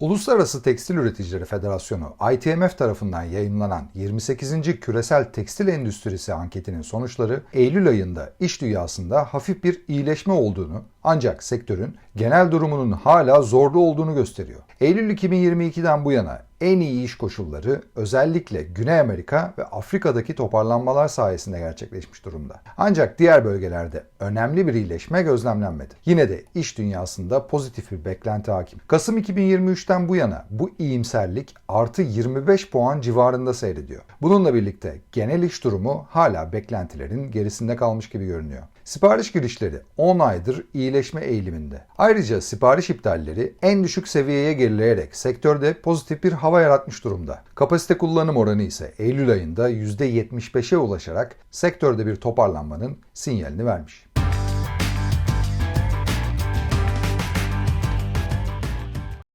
Uluslararası Tekstil Üreticileri Federasyonu ITMF tarafından yayınlanan 28. Küresel Tekstil Endüstrisi anketinin sonuçları Eylül ayında iş dünyasında hafif bir iyileşme olduğunu ancak sektörün genel durumunun hala zorlu olduğunu gösteriyor. Eylül 2022'den bu yana en iyi iş koşulları özellikle Güney Amerika ve Afrika'daki toparlanmalar sayesinde gerçekleşmiş durumda. Ancak diğer bölgelerde önemli bir iyileşme gözlemlenmedi. Yine de iş dünyasında pozitif bir beklenti hakim. Kasım 2023'ten bu yana bu iyimserlik artı 25 puan civarında seyrediyor. Bununla birlikte genel iş durumu hala beklentilerin gerisinde kalmış gibi görünüyor. Sipariş girişleri 10 aydır iyileşme eğiliminde. Ayrıca sipariş iptalleri en düşük seviyeye gerileyerek sektörde pozitif bir hava yaratmış durumda. Kapasite kullanım oranı ise Eylül ayında %75'e ulaşarak sektörde bir toparlanmanın sinyalini vermiş.